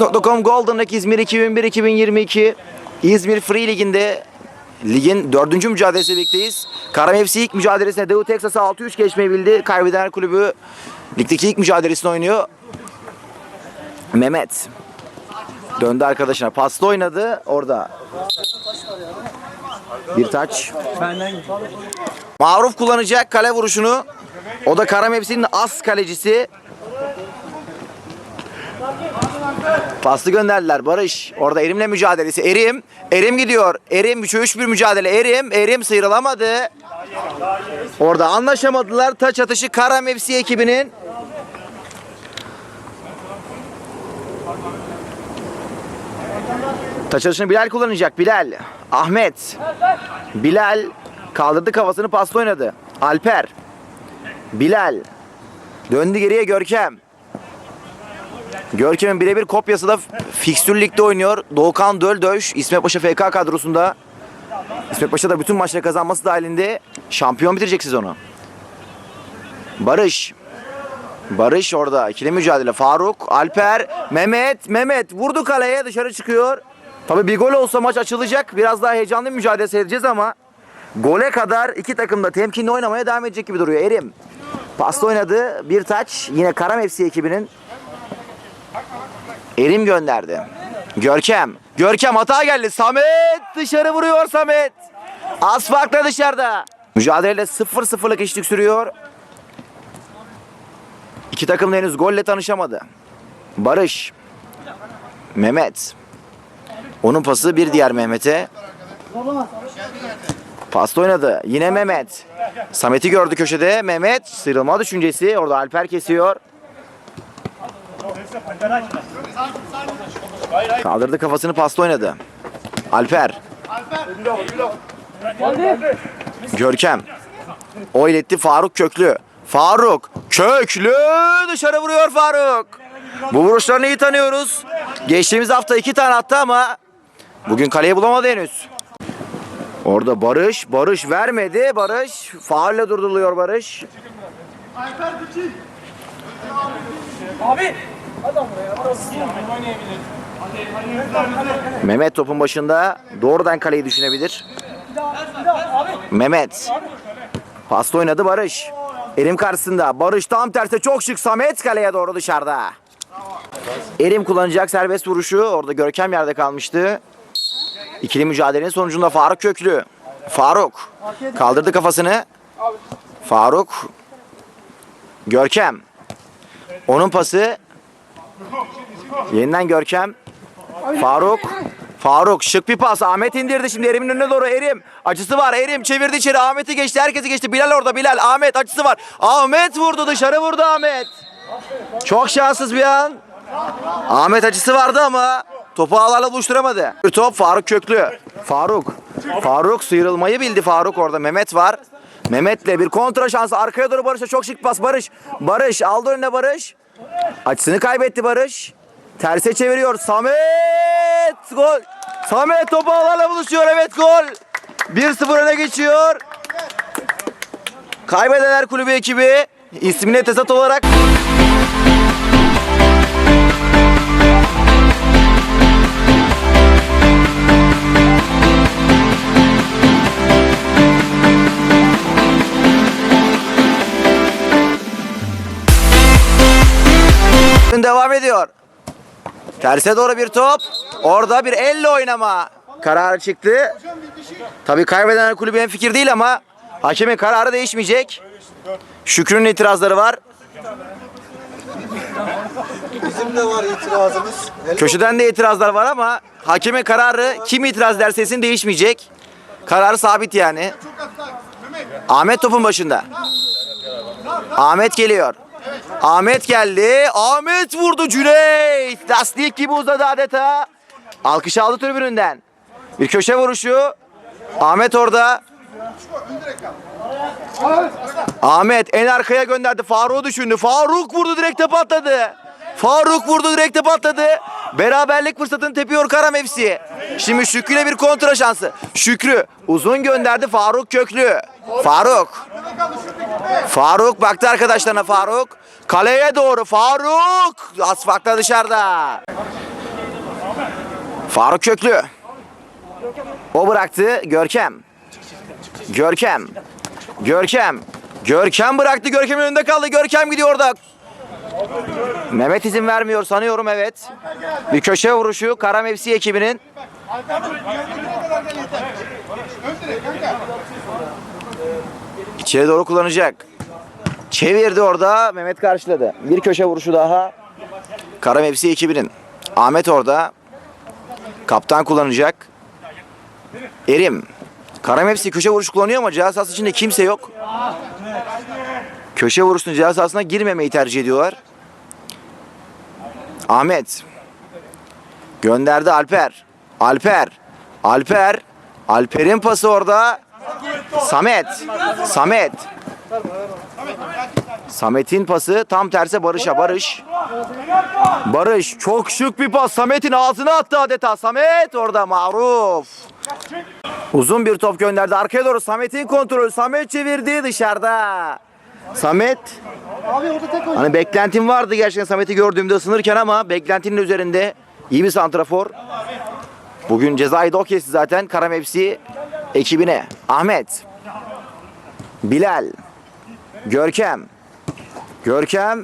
Bahis.com Golden Lake İzmir 2001-2022 İzmir Free Ligi'nde ligin dördüncü mücadelesi birlikteyiz. Karam FC ilk mücadelesinde Doğu Texas'a 6-3 geçmeyi bildi. Kaybedenler kulübü ligdeki ilk mücadelesini oynuyor. Mehmet döndü arkadaşına. Paslı oynadı orada. Bir taç. Maruf kullanacak kale vuruşunu. O da Karam FC'nin as kalecisi. Paslı gönderdiler Barış. Orada Erim'le mücadelesi. Erim. Erim gidiyor. Erim 3'e 3 bir mücadele. Erim. Erim sıyrılamadı. Orada anlaşamadılar. Taç atışı Karam FC ekibinin. Taç atışını Bilal kullanacak. Bilal. Ahmet. Bilal kaldırdı kafasını pasla oynadı. Alper. Bilal. Döndü geriye Görkem. Görkem'in birebir kopyası da Fikstür Lig'de oynuyor. Doğukan Döldöş, İsmet Paşa FK kadrosunda. İsmet Paşa da bütün maçları kazanması dahilinde şampiyon bitirecek sezonu. Barış. Barış orada. ikili mücadele. Faruk, Alper, Mehmet. Mehmet vurdu kaleye dışarı çıkıyor. Tabii bir gol olsa maç açılacak. Biraz daha heyecanlı bir mücadele seyredeceğiz ama gole kadar iki takım da temkinli oynamaya devam edecek gibi duruyor. Erim. Pasta oynadı. Bir taç. Yine Karam FC ekibinin Erim gönderdi. Görkem. Görkem hata geldi. Samet dışarı vuruyor Samet. Az farkla dışarıda. Mücadele 0-0'lık eşitlik sürüyor. İki takım da henüz golle tanışamadı. Barış. Mehmet. Onun pası bir diğer Mehmet'e. Pasta oynadı. Yine Mehmet. Samet'i gördü köşede. Mehmet sıyrılma düşüncesi. Orada Alper kesiyor. Kaldırdı kafasını pasta oynadı. Alper. Görkem. O iletti Faruk Köklü. Faruk Köklü dışarı vuruyor Faruk. Bu vuruşlarını iyi tanıyoruz. Geçtiğimiz hafta iki tane attı ama bugün kaleye bulamadı henüz. Orada Barış, Barış vermedi. Barış faulle durduruluyor Barış. Mehmet topun başında doğrudan kaleyi düşünebilir. Mehmet. Pasta oynadı Barış. Erim karşısında. Barış tam terse çok şık. Samet kaleye doğru dışarıda. Erim kullanacak serbest vuruşu. Orada Görkem yerde kalmıştı. İkili mücadelenin sonucunda Faruk Köklü. Faruk. Kaldırdı kafasını. Faruk. Görkem. Onun pası. Yeniden Görkem. Faruk. Faruk şık bir pas. Ahmet indirdi şimdi Erim'in önüne doğru. Erim. Açısı var. Erim çevirdi içeri. Ahmet'i geçti. Herkesi geçti. Bilal orada. Bilal. Ahmet açısı var. Ahmet vurdu. Dışarı vurdu Ahmet. Çok şanssız bir an. Ahmet açısı vardı ama topu ağlarla buluşturamadı. Bir top Faruk Köklü. Faruk. Faruk sıyrılmayı bildi Faruk orada. Mehmet var. Mehmet'le bir kontra şansı. Arkaya doğru Barış'a çok şık pas. Barış. Barış aldı önüne Barış. Açısını kaybetti Barış. Terse çeviriyor. Samet gol. Samet topu ağlarla buluşuyor. Evet gol. 1-0 öne geçiyor. Kaybedenler kulübü ekibi ismine tesat olarak devam ediyor. Terse doğru bir top. Orada bir elle oynama. Kararı çıktı. Tabii kaybedenler kulübü en fikir değil ama hakemin kararı değişmeyecek. Şükrü'nün itirazları var. Bizim de var itirazımız. Köşeden de itirazlar var ama hakemin kararı kim itiraz derse etsin değişmeyecek. Kararı sabit yani. Ahmet topun başında. Ahmet geliyor. Ahmet geldi. Ahmet vurdu Cüneyt. Lastik gibi uzadı adeta. Alkış aldı tribününden. Bir köşe vuruşu. Ahmet orada. Ahmet en arkaya gönderdi. Faruk'u düşündü. Faruk vurdu direkte patladı. Faruk vurdu direkte patladı. Beraberlik fırsatını tepiyor Karam FC. Şimdi Şükrü ile bir kontra şansı. Şükrü uzun gönderdi Faruk Köklü. Faruk. Faruk baktı arkadaşlarına Faruk. Kaleye doğru Faruk. Asfakta dışarıda. Faruk Köklü. O bıraktı. Görkem. Görkem. Görkem. Görkem bıraktı. Görkem'in önünde kaldı. Görkem gidiyor orada. Mehmet izin vermiyor sanıyorum evet. Bir köşe vuruşu Karam FC ekibinin. İçeri doğru kullanacak. Çevirdi orada. Mehmet karşıladı. Bir köşe vuruşu daha. Karam FC ekibinin. Ahmet orada. Kaptan kullanacak. Erim. Karam FC köşe vuruşu kullanıyor ama ceza sahası içinde kimse yok. Köşe vuruşunun ceza sahasına girmemeyi tercih ediyorlar. Ahmet. Gönderdi Alper. Alper. Alper. Alper'in pası orada. Samet. Samet. Samet'in pası tam terse Barış'a. Barış. Barış çok şık bir pas. Samet'in ağzına attı adeta. Samet orada maruf. Uzun bir top gönderdi arkaya doğru. Samet'in kontrolü. Samet çevirdi dışarıda. Samet Hani beklentim vardı gerçekten Samet'i gördüğümde ısınırken ama beklentinin üzerinde iyi bir santrafor. Bugün cezayı da o kesti zaten Karam FC ekibine. Ahmet. Bilal. Görkem. Görkem.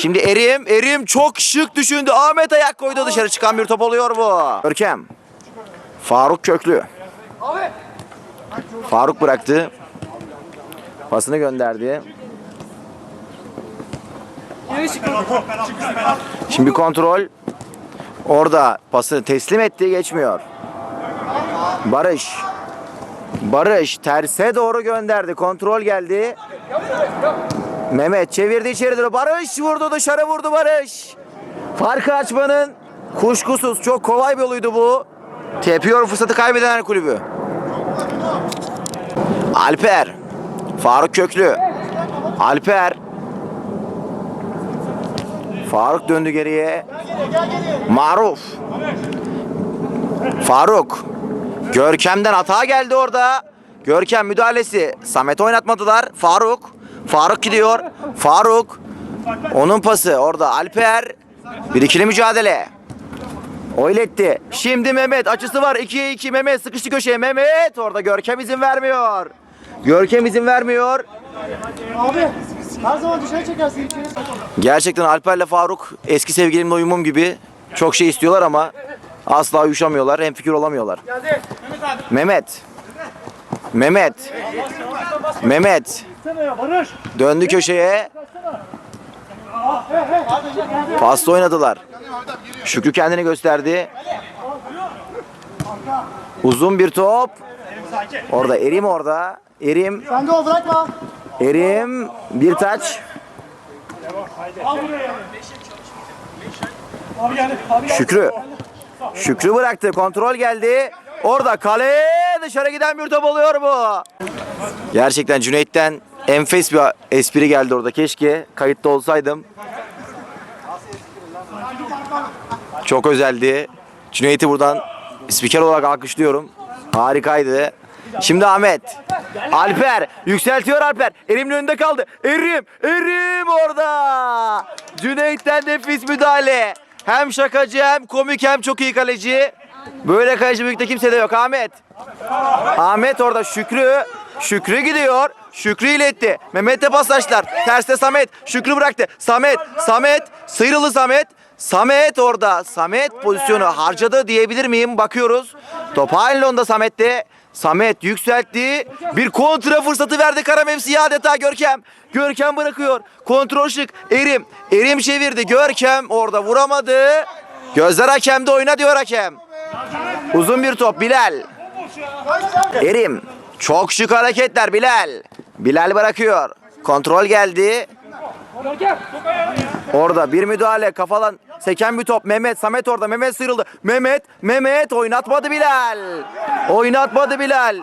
Şimdi Erim. Erim çok şık düşündü. Ahmet ayak koydu dışarı çıkan bir top oluyor bu. Görkem. Faruk Köklü. Faruk bıraktı. Pasını gönderdi. Şimdi kontrol. Orada pasını teslim etti geçmiyor. Barış. Barış terse doğru gönderdi. Kontrol geldi. Mehmet çevirdi içeri doğru. Barış vurdu dışarı vurdu Barış. Farkı açmanın kuşkusuz çok kolay bir yoluydu bu. Tepiyor fırsatı kaybedenler kulübü. Alper. Faruk Köklü. Alper. Faruk döndü geriye. Maruf. Faruk. Görkem'den hata geldi orada. Görkem müdahalesi. Samet oynatmadılar. Faruk. Faruk gidiyor. Faruk. Onun pası orada. Alper. Bir ikili mücadele. Oyletti. Şimdi Mehmet açısı var. 2'ye 2 Mehmet sıkıştı köşeye. Mehmet orada Görkem izin vermiyor. Görkem izin vermiyor. Abi her zaman dışarı çekersin içeri. Gerçekten Alper'le Faruk eski sevgilimle uyumum gibi çok şey istiyorlar ama asla uyuşamıyorlar, hem fikir olamıyorlar. Mehmet. Mehmet. Mehmet. Döndü köşeye. Pasta oynadılar. Şükrü kendini gösterdi. Uzun bir top. Orada Erim orada. Erim, Sen de o bırakma. Erim bir taç. Şükrü. Şükrü bıraktı. Kontrol geldi. Orada kale dışarı giden bir top oluyor bu. Gerçekten Cüneyt'ten enfes bir espri geldi orada. Keşke kayıtta olsaydım. Çok özeldi. Cüneyt'i buradan spiker olarak alkışlıyorum. Harikaydı. Şimdi Ahmet. Alper. Yükseltiyor Alper. Erim'in önünde kaldı. Erim. Erim orada. Cüneyt'ten nefis müdahale. Hem şakacı hem komik hem çok iyi kaleci. Böyle kaleci büyükte kimse de yok Ahmet. Ahmet orada Şükrü. Şükrü gidiyor. Şükrü iletti. Mehmet'e paslaştılar. Terste Samet. Şükrü bıraktı. Samet. Samet. Sıyrılı Samet. Samet orada. Samet pozisyonu harcadı diyebilir miyim? Bakıyoruz. Top halen onda Samet'te. Samet yükseltti. Bir kontra fırsatı verdi Karam FC adeta Görkem. Görkem bırakıyor. Kontrol şık. Erim. Erim çevirdi. Görkem orada vuramadı. Gözler hakemde oyna diyor hakem. Uzun bir top Bilal. Erim. Çok şık hareketler Bilal. Bilal bırakıyor. Kontrol geldi. Orada bir müdahale kafalan seken bir top. Mehmet Samet orada. Mehmet sıyrıldı. Mehmet Mehmet oynatmadı Bilal. Oynatmadı Bilal.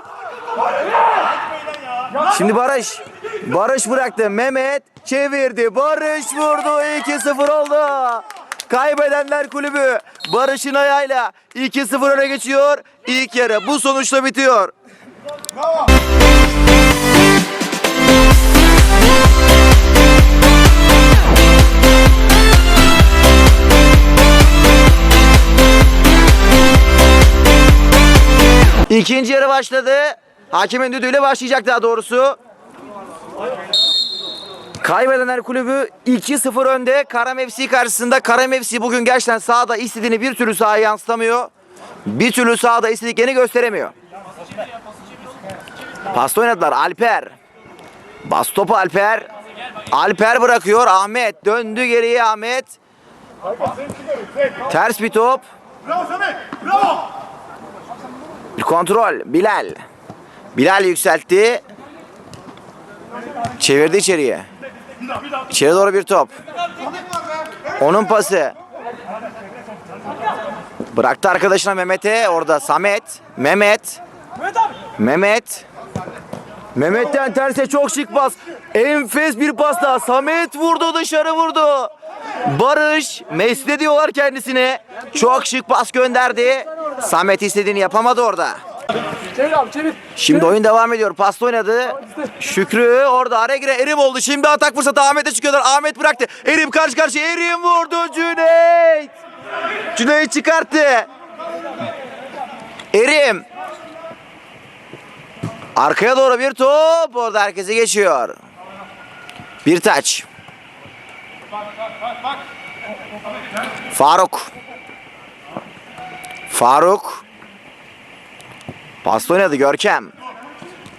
Şimdi Barış. Barış bıraktı. Mehmet çevirdi. Barış vurdu. 2-0 oldu. Kaybedenler Kulübü Barış'ın ayağıyla 2-0 öne geçiyor. İlk yarı bu sonuçla bitiyor. İkinci yarı başladı. Hakimin düdüğüyle başlayacak daha doğrusu. Kaybedenler kulübü 2-0 önde. Karam FC karşısında. Karam FC bugün gerçekten sahada istediğini bir türlü sahaya yansıtamıyor. Bir türlü sahada istediklerini gösteremiyor. Pasta oynadılar. Alper. Bas topu Alper. Alper bırakıyor. Ahmet. Döndü geriye Ahmet. Ters bir top. Bir kontrol. Bilal. Bilal yükseltti. Çevirdi içeriye. İçeri doğru bir top. Onun pası. Bıraktı arkadaşına Mehmet'e. Orada Samet. Mehmet. Mehmet. Mehmet'ten terse çok şık pas. Enfes bir pas daha. Samet vurdu dışarı vurdu. Barış Mesle diyorlar kendisine. Çok şık pas gönderdi. Samet istediğini yapamadı orada. Çevir abi çevir. Şimdi oyun devam ediyor. Pasta oynadı. Şükrü orada araya giren Erim oldu. Şimdi atak fırsatı Ahmet'e çıkıyorlar. Ahmet bıraktı. Erim karşı karşıya. Erim vurdu Cüneyt. Cüneyt çıkarttı. Erim. Arkaya doğru bir top. Orada herkesi geçiyor. Bir taç. Faruk. Faruk. Pasta oynadı Görkem.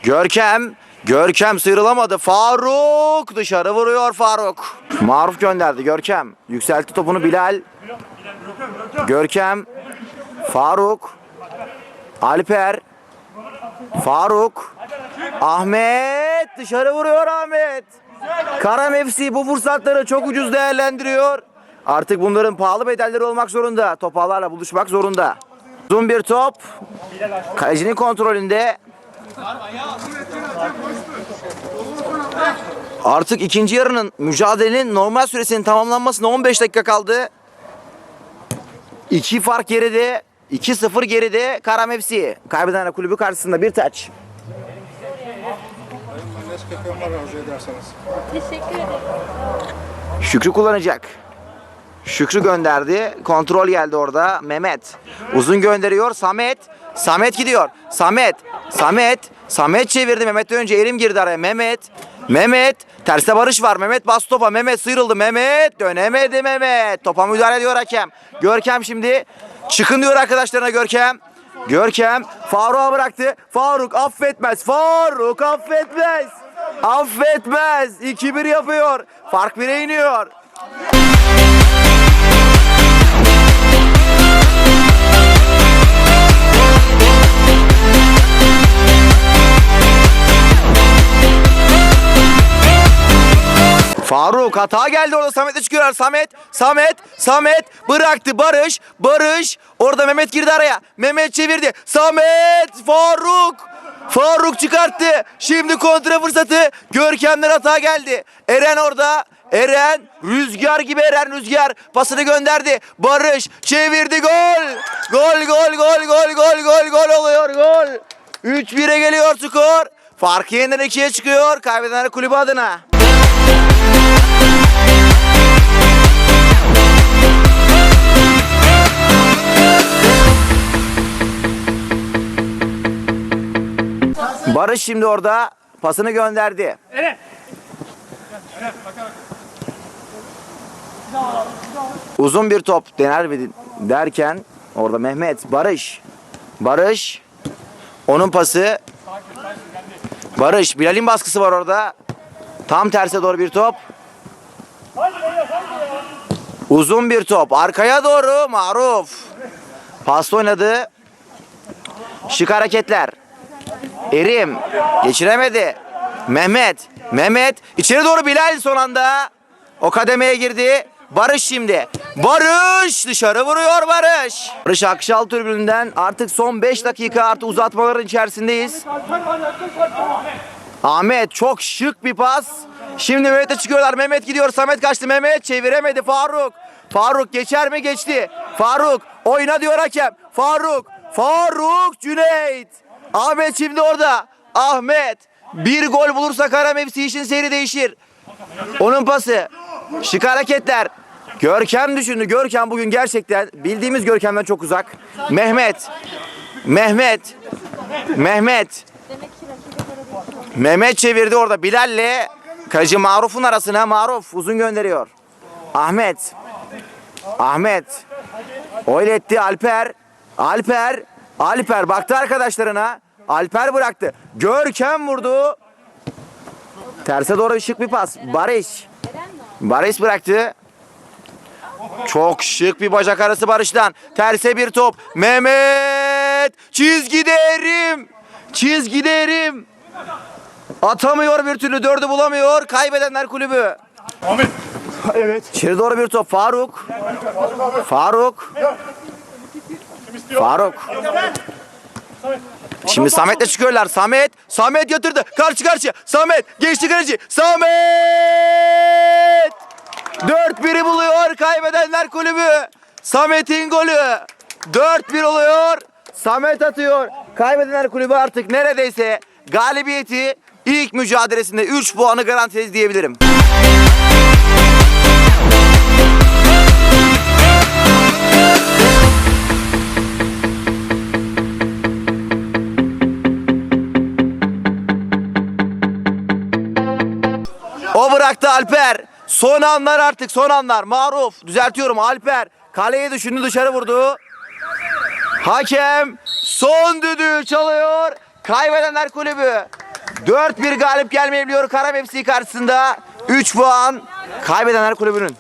Görkem. Görkem sıyrılamadı. Faruk dışarı vuruyor Faruk. Maruf gönderdi Görkem. Yükseltti topunu Bilal. Görkem. Faruk. Alper. Faruk. Ahmet dışarı vuruyor Ahmet. Karam FC bu fırsatları çok ucuz değerlendiriyor. Artık bunların pahalı bedelleri olmak zorunda. Topağlarla buluşmak zorunda. Uzun bir top. Kalecinin kontrolünde. Artık ikinci yarının mücadelenin normal süresinin tamamlanmasına 15 dakika kaldı. İki fark geride. 2-0 geride Karam FC. Kaybeden kulübü karşısında bir taç. Teşekkür ederim. Şükrü kullanacak. Şükrü gönderdi. Kontrol geldi orada. Mehmet. Uzun gönderiyor. Samet. Samet gidiyor. Samet. Samet. Samet çevirdi. Mehmet'ten önce Erim girdi araya. Mehmet. Mehmet. Terste Barış var. Mehmet bas topa. Mehmet sıyrıldı. Mehmet. Dönemedi Mehmet. Topa müdahale ediyor hakem. Görkem şimdi. Çıkın diyor arkadaşlarına Görkem. Görkem Faruk'a bıraktı. Faruk affetmez. Faruk affetmez. Affetmez. 2-1 yapıyor. Fark 1'e iniyor. Faruk hata geldi orada Samet'le çıkıyorlar. Samet, Samet, Samet bıraktı Barış, Barış. Orada Mehmet girdi araya. Mehmet çevirdi. Samet, Faruk. Faruk çıkarttı. Şimdi kontra fırsatı. Görkem'den hata geldi. Eren orada. Eren rüzgar gibi Eren rüzgar pasını gönderdi. Barış çevirdi gol. Gol gol gol gol gol gol gol oluyor gol. 3-1'e geliyor skor. Farkı yeniden 2'ye çıkıyor. Kaybedenler kulübü adına. Barış şimdi orada pasını gönderdi. Uzun bir top dener derken orada Mehmet Barış Barış onun pası Barış Bilal'in baskısı var orada. Tam terse doğru bir top. Uzun bir top. Arkaya doğru Maruf. Pas oynadı. Şık hareketler. Erim geçiremedi. Mehmet. Mehmet içeri doğru Bilal son anda. O kademeye girdi. Barış şimdi. Barış dışarı vuruyor Barış. Barış Akşal tribününden artık son 5 dakika artı uzatmaların içerisindeyiz. Ahmet çok şık bir pas. Şimdi Mehmet'e çıkıyorlar. Mehmet gidiyor. Samet kaçtı. Mehmet çeviremedi. Faruk. Faruk geçer mi? Geçti. Faruk oyna diyor hakem. Faruk. Faruk Cüneyt. Ahmet şimdi orada. Ahmet. Bir gol bulursa Karam FC işin seyri değişir. Onun pası. Şık hareketler. Görkem düşündü. Görkem bugün gerçekten bildiğimiz Görkem'den çok uzak. Mehmet. Mehmet. Mehmet. Mehmet çevirdi orada Bilal'le Kacı Maruf'un arasına Maruf uzun gönderiyor. Ahmet. Ahmet. Oyletti Alper. Alper. Alper baktı arkadaşlarına. Alper bıraktı. Görkem vurdu. Terse doğru şık bir pas. Barış. Barış bıraktı. Çok şık bir bacak arası Barış'tan. Terse bir top. Mehmet. Çizgide erim. Çizgide erim. Atamıyor bir türlü. Dördü bulamıyor. Kaybedenler kulübü. Ahmet. Evet. İçeri doğru bir top. Faruk. Faruk. Faruk. Şimdi Samet'le çıkıyorlar. Samet. Samet yatırdı. Karşı karşıya. Samet. Geçti kaleci. Samet. 4-1'i buluyor. Kaybedenler kulübü. Samet'in golü. 4-1 oluyor. Samet atıyor. Kaybedenler kulübü artık neredeyse galibiyeti ilk mücadelesinde 3 puanı garantiledi diyebilirim. O bıraktı Alper. Son anlar artık son anlar. Maruf düzeltiyorum Alper. Kaleye düşündü dışarı vurdu. Hakem son düdüğü çalıyor. Kaybedenler kulübü. 4-1 galip gelmeyebiliyor FC karşısında. 3 puan kaybedenler kulübünün.